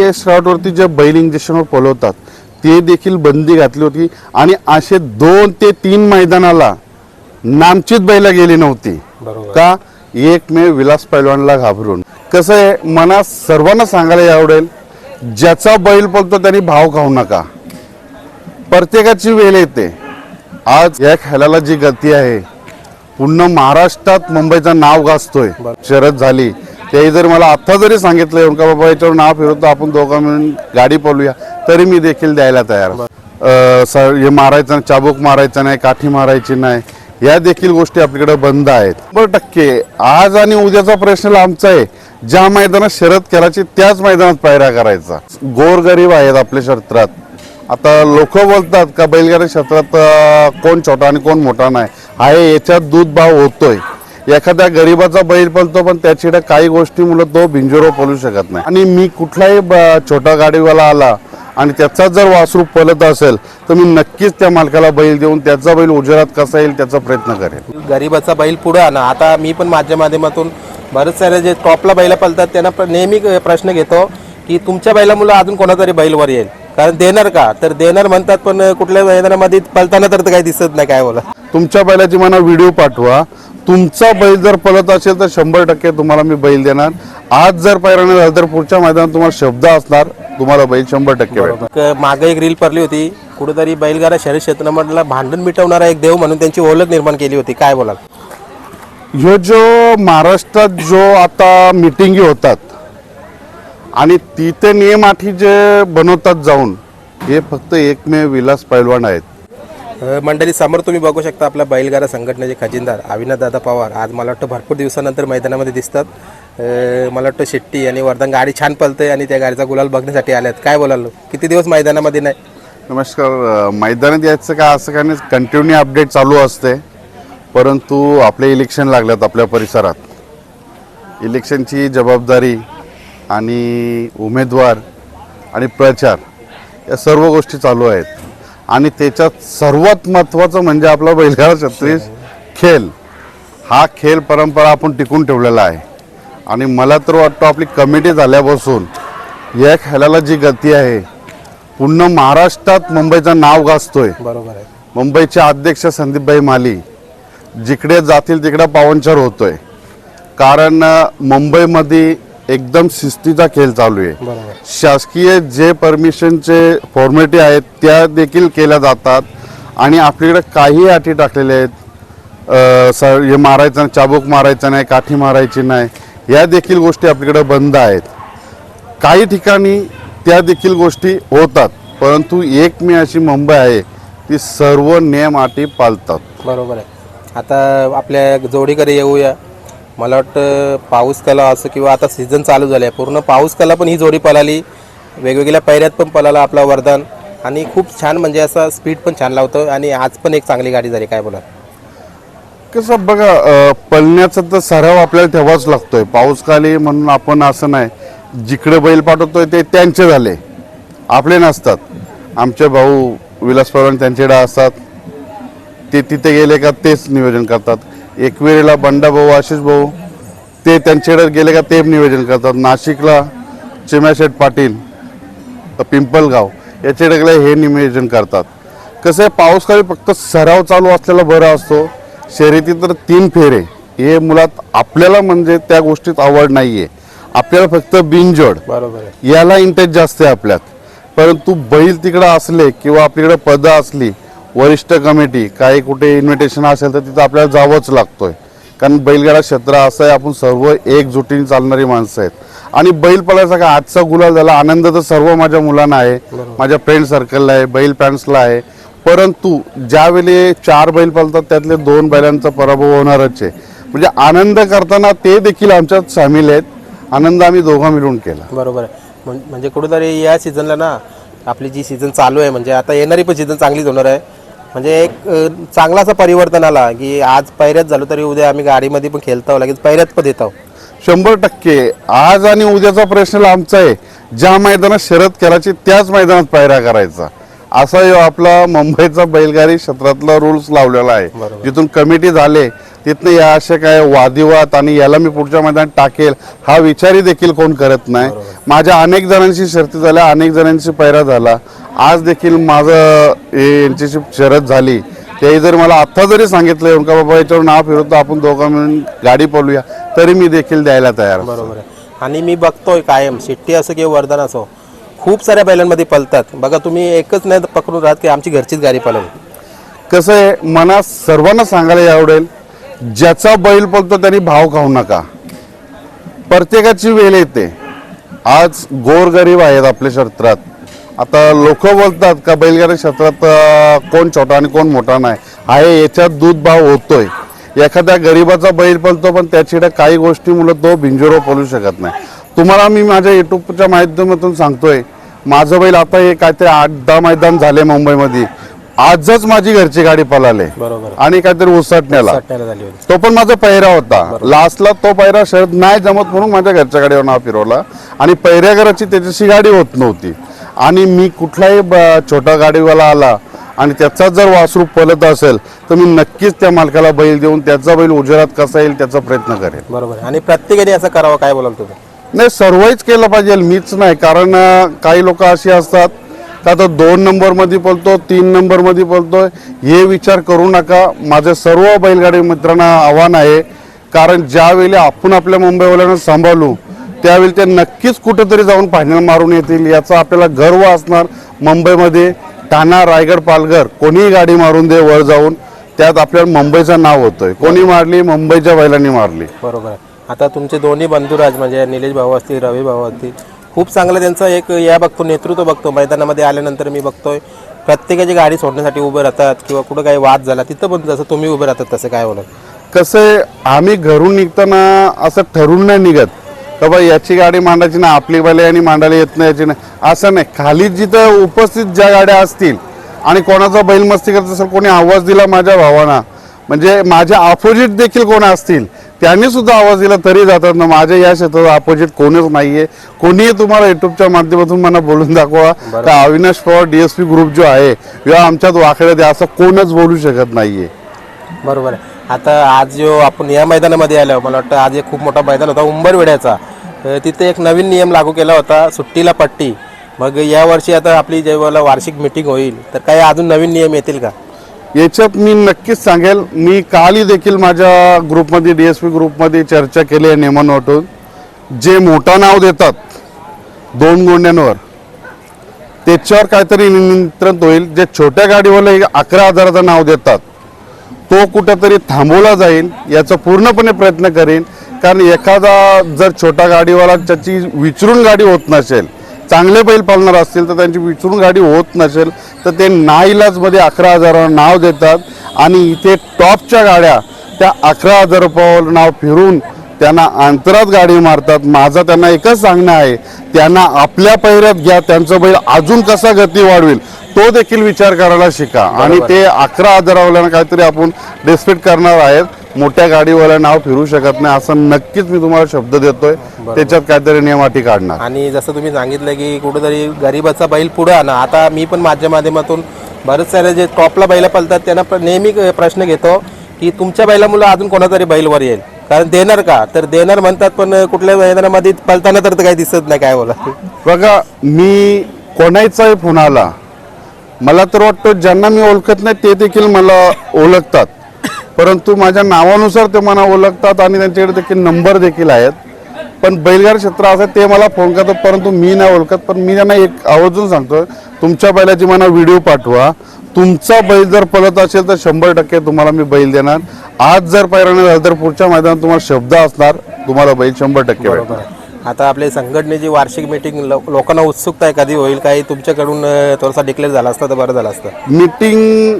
या स्लॉटवरती जे बैल इंजेक्शनवर पळवतात ते देखील बंदी घातली होती. आणि असे दोन ते तीन मैदानाला नामचीत बैला गेली नव्हती. का? एकमेव विलास पैलवानला घाबरून. कसं आहे मला सर्वांना सांगायला आवडेल ज्याचा बैल पळतो त्यांनी भाव खाऊ नका. प्रत्येकाची वेळ येते. आज या खेळाला जी गती आहे पूर्ण महाराष्ट्रात मुंबईचं नाव गाजतोय. शरद झाली. ते जर मला आत्ता जरी सांगितलं का बाबा याच्यावर नाव फिरवतो आपण दोघं मिळून गाडी पळूया तरी मी देखील द्यायला तयार सर हे मारायचं नाही, चाबूक मारायचं नाही काठी मारायची नाही या देखील गोष्टी आपल्याकडे बंद आहेत. बरं टक्के. आज आणि उद्याचा प्रश्न आमचा आहे. ज्या मैदानात शरद करायची त्याच मैदानात पायऱ्या करायचा. गोरगरीब आहेत आपल्या क्षेत्रात. आता लोक बोलतात का बैलगाडी क्षेत्रात कोण छोटा आणि कोण मोठा नाही. आहे याच्यात दूध भाव होतोय. एखाद्या गरीबाचा बैल पळतो पण त्याच्याकडे काही गोष्टी मुलं तो बिंजोरो पळू शकत नाही. आणि मी कुठलाही छोटा गाडीवाला आला आणि त्याचा जर वासरू पळत असेल तर मी नक्कीच त्या मालकाला बैल देऊन त्याचा बैल उजेरात कसा येईल त्याचा प्रयत्न करेन. गरीबाचा बैल पुढे आणा आता मी पण माझ्या माध्यमातून बरेच सारे जे टॉपला बैल पळतात त्यांना नेहमी प्रश्न घेतो की तुमच्या बैलामुळे अजून कोणातरी बैलवर येईल? कारण देणार का? तर देणार म्हणतात पण कुठल्या मैदानामध्ये पळताना तर काही दिसत नाही काय बोला. तुमच्या बैलाची मला व्हिडिओ पाठवा. तुमचा बैल जर पळत असेल तर शंभर टक्के तुम्हाला मी बैल देणार. आज जर पैराने झालं तर पुढच्या मैदानात तुम्हाला शब्द असणार तुम्हाला बैल शंभर टक्के मागे एक रील पडली होती. कुठेतरी बैलगाडा शहरी क्षेत्रामधला भांडण मिटवणारा एक देव म्हणून त्यांची ओळख निर्माण केली होती. काय बोलाल? ह्यो जो महाराष्ट्रात जो आता मिटिंगी होतात आणि तिथे नियम अटी जे बनवतात जाऊन हे फक्त एकमेव विलास पैलवान आहेत. मंडळी समोर तुम्ही बघू शकता आपल्या बैलगाडा संघटनेचे खजिनदार अविनाश दादा पवार. आज मला वाटतं भरपूर दिवसानंतर मैदानामध्ये दिसतात. मला वाटतं शेट्टी आणि वर्धन गाडी छान पलते आणि त्या गाडीचा गुलाल बघण्यासाठी आल्यात. काय बोलालो किती दिवस मैदानामध्ये नाही? नमस्कार. मैदानात यायचं का असं काही नाही. कंटिन्यू अपडेट चालू असते. परंतु आपले इलेक्शन लागल्यात आपल्या परिसरात. इलेक्शनची जबाबदारी आणि उमेदवार आणि प्रचार या सर्व गोष्टी चालू आहेत. आणि त्याच्यात सर्वात महत्त्वाचं म्हणजे आपला बैलगाडा छत्तीस खेळ हा खेळ परंपरा आपण टिकून ठेवलेला आहे. आणि मला तर वाटतं आपली कमिटी झाल्यापासून या खेळाला जी गती आहे पूर्ण महाराष्ट्रात मुंबईचं नाव गाजतोय. बरोबर आहे. मुंबईचे अध्यक्ष संदीपभाई माली जिकडे जातील तिकडे पावनचार होतोय. कारण मुंबईमध्ये एकदम शिस्तीचा खेळ चालू आहे. शासकीय जे परमिशनचे फॉर्मॅलिटी आहेत त्या देखील केल्या जातात. आणि आपल्याकडे काही अटी टाकलेल्या आहेत. अ, स हे मारायचं नाही चाबूक मारायचं नाही काठी मारायची नाही या देखील गोष्टी आपल्याकडे बंद आहेत. काही ठिकाणी त्या देखील गोष्टी होतात परंतु एक मी अशी मुंबई आहे ती सर्व नियम अटी पाळतात बरोबर आहे. आता आपल्या जोडीकडे येऊया. मला वाटतं पाऊस कला असं किंवा आता सीझन चालू झालं आहे. पूर्ण पाऊस कला पण ही जोडी पळाली. वेगवेगळ्या पैऱ्यात पण पळाला आपला वरदान. आणि खूप छान म्हणजे असा स्पीड पण छान लावतो आणि आज पण एक चांगली गाडी झाली. काय बोला कसं बघा पळण्याचा तर सराव आपल्याला ठेवाच लागतोय. पाऊस खाली म्हणून आपण असं नाही. जिकडे बैल पाठवतोय ते त्यांचे झाले. आपले नसतात. आमचे भाऊ विलास पवार त्यांच्याकडे असतात. ते तिथे गेले का तेच नियोजन करतात. एक वेळेला बंडा भाऊ आशिष भाऊ ते त्यांच्याकडे गेले का ते नियोजन करतात. नाशिकला चिम्याशेठ पाटील पिंपलगाव याच्याकडे गेले हे नियोजन करतात. कसं आहे पाऊसकाळी फक्त सराव चालू असलेला बरं असतो. शर्यती तर तीन फेरे. हे मुळात आपल्याला म्हणजे त्या गोष्टीत आवड नाही आहे आपल्याला फक्त बिनजोड. बरोबर याला इंटरेस्ट जास्त आहे आपल्यात. परंतु बैल तिकडं असले किंवा आपल्याकडे पदं असली वरिष्ठ कमिटी काही कुठे इन्व्हिटेशन असेल तर तिथं आपल्याला जावंच लागतोय. कारण बैलगाडा क्षेत्र असं आहे आपण सर्व एकजुटीने चालणारी माणसं आहेत. आणि बैल पळायचा का आजचा गुलाल झाला आनंद तर सर्व माझ्या मुलांना आहे. माझ्या फ्रेंड सर्कलला आहे बैल पॅन्ट्सला आहे. परंतु ज्यावेळी चार बैल पळतात त्यातले दोन बैलांचा पराभव होणारच आहे. म्हणजे आनंद करताना ते देखील आमच्यात सामील आहेत. आनंद आम्ही दोघं मिळून केला. बरोबर आहे. म्हण- म्हणजे कुठेतरी या सीझनला ना आपली जी सीझन चालू आहे म्हणजे आता येणारी पण सीझन चांगलीच होणार आहे. म्हणजे एक चांगला असा परिवर्तन आला की आज पैऱ्यात झालो तरी उद्या आम्ही गाडीमध्ये पण खेळतो लगेच पैऱ्यात पण येतो शंभर टक्के. आज आणि उद्याचा प्रश्न आमचा आहे. ज्या मैदानात शरद करायची त्याच मैदानात पायऱ्या करायचा. असा ह्यो आपला मुंबईचा बैलगाडी क्षेत्रातला रूल्स लावलेला आहे. जिथून कमिटी झाले तिथनं या असे काय वादिवाद आणि याला मी पुढच्या मैदानात टाकेल हा विचारही देखील कोण करत नाही. माझ्या अनेक जणांशी शर्ती झाल्या अनेक जणांशी पैरा झाला. आज देखील माझं हे यांच्याशी शरद झाली. ते जर मला आत्ता जरी सांगितलं का बाबा याच्यावर नाव फिरवतो आपण दोघं मिळून गाडी पळूया तरी मी देखील द्यायला तयार. बरोबर आहे. आणि मी बघतोय कायम शिट्टी असो किंवा वरदान असो खूप साऱ्या बैलांमध्ये पलतात बघा तुम्ही एकच नाही पकडून राहत की आमची घरचीच गाडी पळवली कसं आहे मला सर्वांना सांगायला आवडेल ज्याचा बैल पळतो त्यांनी भाव खाऊ नका. प्रत्येकाची वेळ येते. आज गोरगरीब आहेत आपल्या क्षेत्रात आता लोक बोलतात का बैलगाडी क्षेत्रात कोण छोटा आणि कोण मोठा नाही. आहे याच्यात दूध भाव होतोय. एखाद्या गरीबाचा बैल पळतो पण त्याच्याकडे काही गोष्टी मुलं तो बिंजोरो पळू शकत नाही. तुम्हाला मी माझ्या युट्यूबच्या माध्यमातून सांगतोय माझं बैल आता हे काहीतरी आठ दहा मैदान झाले मुंबईमध्ये. आजच माझी घरची गाडी पळाले. आणि काहीतरी उसटण्याला. तो पण माझा पैरा होता. लास्टला तो पैरा शरद नाही जमत म्हणून माझ्या घरच्या गाडीवर नाव फिरवला. आणि पैऱ्याघराची त्याच्याशी गाडी होत नव्हती. आणि मी कुठलाही ब- छोटा गाडीवाला आला आणि त्याचा जर वासरू पलत असेल तर मी नक्कीच त्या मालकाला बैल देऊन त्याचा बैल उजेरात कसा येईल त्याचा प्रयत्न करेल बरोबर आहे. आणि प्रत्येकाने असं करावं काय बोलाल तुम्ही? नाही सर्वच केलं पाहिजे मीच नाही. कारण अं, काही लोक अशी असतात का आता दोन नंबरमध्ये पळतो तीन नंबरमध्ये पळतोय हे विचार करू नका. माझे सर्व बैलगाडी मित्रांना आव्हान आहे कारण ज्यावेळी आपण आपल्या मुंबईवाल्यांना सांभाळू त्यावेळी ते नक्कीच कुठेतरी जाऊन फायनल मारून येतील याचा आपल्याला गर्व असणार. मुंबईमध्ये ठाणा रायगड पालघर कोणीही गाडी मारून दे वर जाऊन. त्यात आपल्याला मुंबईचं नाव होतंय. कोणी मारली मुंबईच्या बैलांनी मारली. बरोबर आहे. आता तुमचे दोन्ही बंधुराज म्हणजे निलेश भाऊ असतील रवी भाऊ असतील खूप चांगलं त्यांचं एक या बघतो नेतृत्व बघतो. मैदानामध्ये आल्यानंतर मी बघतोय प्रत्येकाची गाडी सोडण्यासाठी उभे राहतात किंवा कुठं काही वाद झाला तिथं पण जसं तुम्ही उभे राहतात तसं काय बोलत कसं आहे आम्ही घरून निघताना असं ठरून नाही निघत. का बा याची गाडी मांडायची ना आपली बैल आणि मांडायला येत नाही याची नाही. असं नाही. खाली जिथं उपस्थित ज्या गाड्या असतील आणि कोणाचा बैल मस्ती करत असेल कोणी आवाज दिला माझ्या भावाना म्हणजे माझ्या अपोजिट देखील कोण असतील त्यांनी सुद्धा आवाज दिला तरी जातात ना. माझ्या या क्षेत्रात अपोजिट कोणीच नाहीये. कोणीही तुम्हाला युट्यूबच्या माध्यमातून मला बोलून दाखवा. का अविनाश पवार डीएसपी ग्रुप जो आहे किंवा आमच्यात वाकड्यात आहे, असं कोणच बोलू शकत नाहीये. बरोबर आहे. आता आज जो आपण या मैदानामध्ये आलो मला वाटतं आज एक खूप मोठा मैदान होता उंबरवेड्याचा. तिथे एक नवीन नियम लागू केला होता सुट्टीला पट्टी. मग या वर्षी आता आपली जेव्हा वार्षिक मिटिंग होईल तर काही अजून नवीन नियम येतील का? याच्यात मी नक्कीच सांगेल मी कालही देखील माझ्या ग्रुपमध्ये डी एस पी ग्रुपमध्ये चर्चा केली आहे नियमांवरून जे मोठा नाव देतात दोन गोंड्यांवर त्याच्यावर काहीतरी नियंत्रण होईल. जे छोट्या गाडीवाले अकरा हजाराचं नाव देतात तो कुठंतरी थांबवला जाईल याचा पूर्णपणे प्रयत्न करेन. कारण एखादा जर छोटा गाडीवाला त्याची विचरून गाडी होत नसेल चांगले बैल पालणार असतील तर त्यांची विचरून गाडी होत नसेल तर ते नाईलाजमध्ये अकरा हजारावर नाव देतात आणि इथे टॉपच्या गाड्या त्या अकरा हजार रुपयावर नाव फिरून त्यांना अंतरात गाडी मारतात. माझं त्यांना एकच सांगणं आहे त्यांना आपल्या पहिऱ्यात घ्या त्यांचं बैल अजून कसा गती वाढवेल तो देखील विचार करायला शिका. आणि ते अकरा हजारावाल्यांना काहीतरी आपण डिस्पेक्ट करणार आहेत. मोठ्या गाडीवाल्या नाव फिरू शकत नाही असं नक्कीच मी तुम्हाला शब्द देतोय. त्याच्यात काहीतरी नियमाटी काढणार. आणि जसं तुम्ही सांगितलं की कुठेतरी गरीबाचा बैल पुढे आणा. आता मी पण माझ्या माध्यमातून बरेच सारे जे टॉपला बैल पळतात त्यांना नेहमी प्रश्न घेतो की तुमच्या बैलामुळे अजून कोणातरी बैल वर येईल? कारण देणार का? तर देणार म्हणतात पण कुठल्या मैदानामध्ये पळताना तर काही दिसत नाही काय बोला बघा मी कोणाचाही फोन आला मला तर वाटतं ज्यांना मी ओळखत नाही ते देखील मला ओळखतात. परंतु माझ्या नावानुसार ते मला ओळखतात आणि त्यांच्याकडे देखील नंबर देखील आहेत. पण बैलगाड क्षेत्र असं ते मला फोन करतात परंतु मी नाही ओळखत. पण मी त्यांना एक आवर्जून सांगतो तुमच्या बैलाची मला व्हिडिओ पाठवा. तुमचा बैल जर पळत असेल तर शंभर टक्के तुम्हाला मी बैल देणार. आज जर पैराने झालं तर पुढच्या मैदानात तुम्हाला शब्द असणार तुम्हाला बैल शंभर टक्के. आता आपल्या संघटनेची वार्षिक मीटिंग लोकांना उत्सुकता आहे कधी होईल काही तुमच्याकडून थोडासा डिक्लेअर झाला असता तर बरं झालं असतं. मीटिंग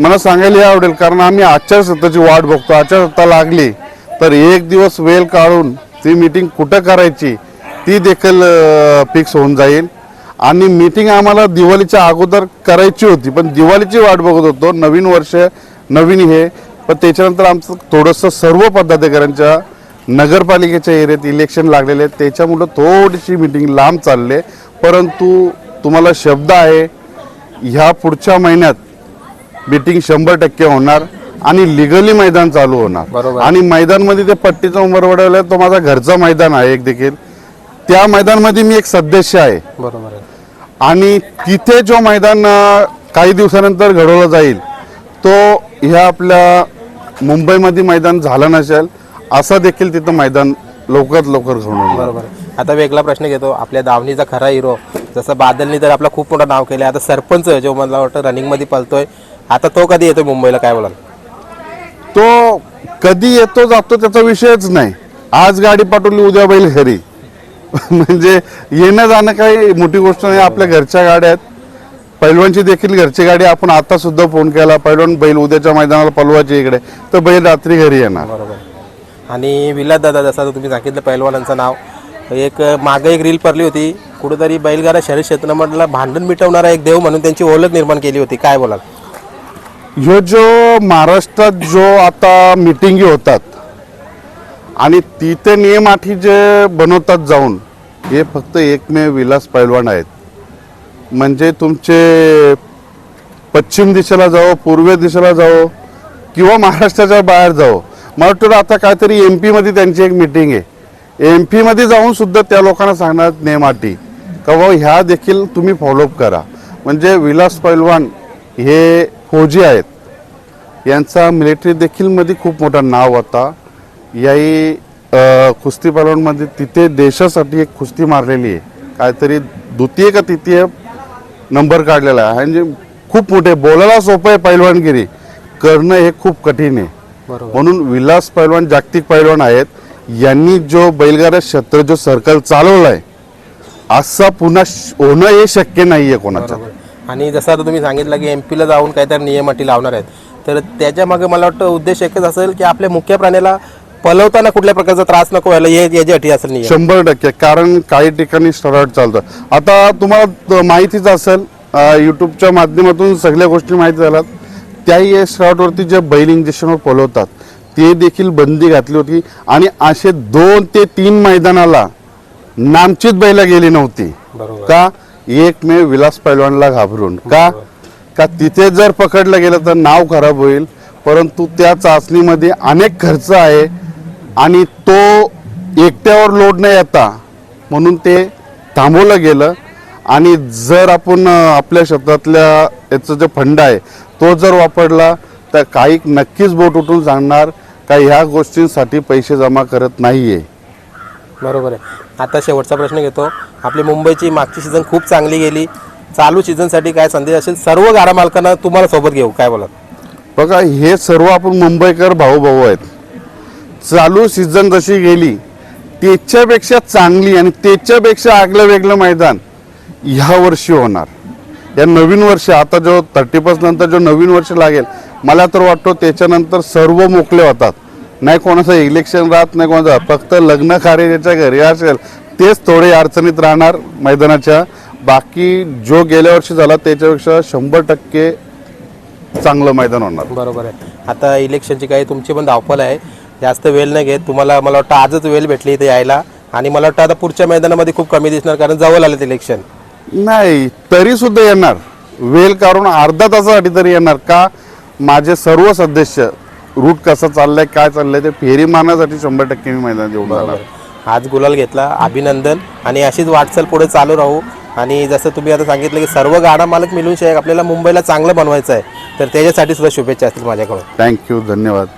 मला सांगायला आवडेल कारण आम्ही आचारसत्ताची वाट बघतो. आचारसत्ता लागली तर एक दिवस वेळ काढून ती मीटिंग कुठं करायची ती देखील फिक्स होऊन जाईल. आणि मीटिंग आम्हाला दिवाळीच्या अगोदर करायची होती पण दिवाळीची वाट बघत होतो. नवीन वर्ष नवीन हे. पण त्याच्यानंतर आमचं थोडंसं सर्व पदाधिकाऱ्यांच्या नगरपालिकेच्या एरियात इलेक्शन लागलेले आहेत. त्याच्यामुळं थोडीशी मीटिंग लांब चालले परंतु तुम्हाला शब्द आहे ह्या पुढच्या महिन्यात मीटिंग शंभर टक्के होणार आणि लिगली मैदान चालू होणार. बरोबर. आणि मैदानमध्ये ते पट्टीचा उंबर वडवला तो माझा घरचा मैदान आहे एक देखील. त्या मैदानमध्ये मी एक सदस्य आहे. बरोबर आहे. आणि तिथे जो मैदान काही दिवसानंतर घडवलं जाईल तो ह्या आपल्या मुंबईमध्ये मैदान झालं नसेल असं देखील तिथं मैदान लवकरात लवकर येईल. बरोबर. आता वेगळा प्रश्न घेतो. आपल्या दावणीचा खरा हिरो जसं बादलनी तर आपला खूप मोठं नाव केलं आता सरपंच जो मला वाटतं रनिंगमध्ये पळतोय. आता तो कधी येतोय मुंबईला? काय बोलाल? तो कधी येतो जातो त्याचा विषयच नाही. आज गाडी पाठवली उद्या बैल घरी. म्हणजे येणं जाणं काही मोठी गोष्ट नाही. आपल्या घरच्या गाड्या आहेत. पैलवानची देखील घरची गाडी आपण आता सुद्धा फोन केला. पैलवान बैल उद्याच्या मैदानाला पलवायची इकडे. तर बैल रात्री घरी येणार. बरोबर. आणि विलास दादा जसं तुम्ही सांगितलं पैलवानांचं नाव एक मागं एक रील पडली होती. कुठेतरी बैलगाडा शहरी क्षेत्रामधला भांडण मिटवणारा एक देव म्हणून त्यांची ओळख निर्माण केली होती. काय बोलाल? ह्यो जो महाराष्ट्रात जो आता मिटिंगी होतात आणि तिथे नियमाठी जे बनवतात जाऊन हे फक्त एकमेव विलास पैलवान आहेत. म्हणजे तुमचे पश्चिम दिशेला जाओ पूर्व दिशेला जाओ किंवा महाराष्ट्राच्या बाहेर जाओ मला वाटतं आता काहीतरी एम पीमध्ये त्यांची एक मिटिंग आहे. एम पीमध्ये जाऊन सुद्धा त्या लोकांना सांगणार नेमाटी का बाबा ह्या देखील तुम्ही फॉलोअप करा. म्हणजे विलास पैलवान हे फौजी आहेत. यांचा मिलिटरी देखीलमध्ये खूप मोठा नाव होता. याही कुस्ती पैलवानमध्ये तिथे देशासाठी एक कुस्ती मारलेली आहे. काहीतरी द्वितीय का तृतीय नंबर काढलेला आहे. म्हणजे खूप मोठे बोलायला सोपं आहे पैलवानगिरी. करणं हे खूप कठीण आहे. म्हणून विलास पैलवान जागतिक पैलवान आहेत. यांनी जो बैलगाडा क्षेत्र जो सर्कल चालवलाय असा पुन्हा होणं हे शक्य नाहीये कोणाचं. आणि जसं आता तुम्ही सांगितलं की एम पीला जाऊन काहीतरी नियम अटी लावणार आहेत. तर त्याच्यामागे मला वाटतं उद्देश एकच असेल की आपल्या मुख्य प्राण्याला पलवताना कुठल्या प्रकारचा त्रास नको व्हायला हे याची अटी असेल शंभर टक्के कारण काही ठिकाणी स्टराट चालतं. आता तुम्हाला माहितीच असेल युट्यूबच्या माध्यमातून सगळ्या गोष्टी माहिती झाल्यात. त्याही स्टराटवरती जे बैल इंजेक्शनवर पलवतात ते देखील बंदी घातली होती. आणि असे दोन ते तीन मैदानाला नामचीत बैला गेली नव्हती. का? एकमेव विलास पैलवानला घाबरून. का? का तिथे जर पकडलं गेलं तर नाव खराब होईल. परंतु त्या चाचणीमध्ये अनेक खर्च आहे आणि तो एकट्यावर लोड नाही येता म्हणून ते थांबवलं गेलं. आणि जर आपण आपल्या क्षेत्रातल्या याचं जे फंड आहे तो जर वापरला तर काही नक्कीच बोट उठून सांगणार का ह्या गोष्टींसाठी पैसे जमा करत नाहीये. बरोबर आहे. आता शेवटचा प्रश्न घेतो. आपली मुंबईची मागची सीझन खूप चांगली गेली. चालू सीझनसाठी काय संदेश असेल? सर्व गाडा मालकांना तुम्हाला सोबत घेऊ. काय बोला बघा हे सर्व आपण मुंबईकर भाऊ भाऊ आहेत. चालू सीझन जशी गेली त्याच्यापेक्षा चांगली आणि त्याच्यापेक्षा आगलं वेगळं मैदान ह्या वर्षी होणार. या नवीन वर्ष आता जो थर्टी फर्स्ट नंतर जो नवीन वर्ष लागेल मला तर वाटतो त्याच्यानंतर सर्व मोकळे होतात. नाही कोणाचं इलेक्शन राहत नाही कोणाचं फक्त लग्न कार्य ज्याच्या घरी असेल तेच थोडे अडचणीत राहणार मैदानाच्या. बाकी जो गेल्या वर्षी झाला त्याच्यापेक्षा शंभर टक्के चांगलं मैदान होणार. बरोबर आहे. आता इलेक्शनची काही तुमची पण धावपल आहे. जास्त वेळ नाही घेत. तुम्हाला मला वाटतं आजच वेळ भेटली इथे यायला. आणि मला वाटतं आता पुढच्या मैदानामध्ये खूप कमी दिसणार कारण जवळ आलं इलेक्शन नाही तरी सुद्धा येणार. वेळ काढून अर्धा तासासाठी तरी येणार का? माझे सर्व सदस्य रूट कसा चाललाय काय चाललंय ते फेरी मारण्यासाठी शंभर टक्के मी मैदान येऊन जाणार आज गुलाल घेतला अभिनंदन. आणि अशीच वाटचाल पुढे चालू राहू. आणि जसं तुम्ही आता सांगितलं की सर्व गाडा मालक मिळून आपल्याला मुंबईला चांगलं बनवायचं आहे. तर त्याच्यासाठी सुद्धा शुभेच्छा असतील माझ्याकडून. थँक्यू धन्यवाद.